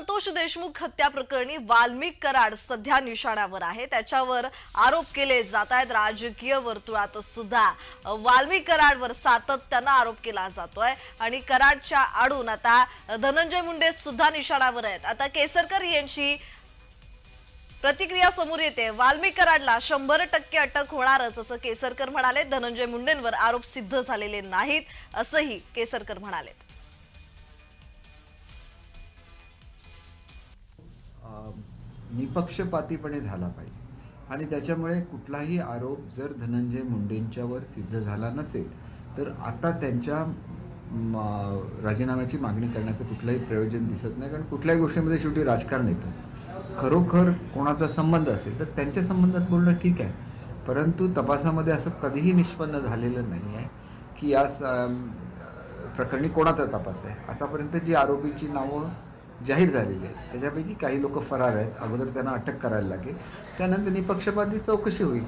संतोष देशमुख हत्या प्रकरणी वाल्मिक कराड सध्या निशाण्यावर आहे. त्याच्यावर आरोप केले जात आहेत. राजकीय वर्तुळात सुद्धा वाल्मिक कराडवर सातत्यानं आरोप केला जातोय. आणि कराडच्या आडून आता धनंजय मुंडे सुद्धा निशाणावर आहेत. आता केसरकर यांची प्रतिक्रिया समोर येते. वाल्मिक कराडला शंभर टक्के अटक होणारच असं केसरकर म्हणाले. धनंजय मुंडेंवर आरोप सिद्ध झालेले नाहीत असंही केसरकर म्हणालेत. निपक्षपातीपणे झाला पाहिजे. आणि त्याच्यामुळे कुठलाही आरोप जर धनंजय मुंडेंच्यावर सिद्ध झाला नसेल तर आता त्यांच्या म, राजीनाम्याची मागणी करण्याचं कुठलंही प्रयोजन दिसत नाही. कारण कुठल्याही गोष्टीमध्ये शेवटी राजकारण येतं. खरोखर कोणाचा संबंध असेल तर त्यांच्या संबंधात बोलणं ठीक आहे. परंतु तपासामध्ये असं कधीही निष्पन्न झालेलं नाही आहे की या स- प्रकरणी कोणाचा तपास आहे. आतापर्यंत जी आरोपीची नावं जाहीर झालेली आहेत. त्याच्यापैकी काही लोक फरार आहेत. अगोदर त्यांना अटक करायला लागेल. त्यानंतर निपक्षपाती चौकशी होईल.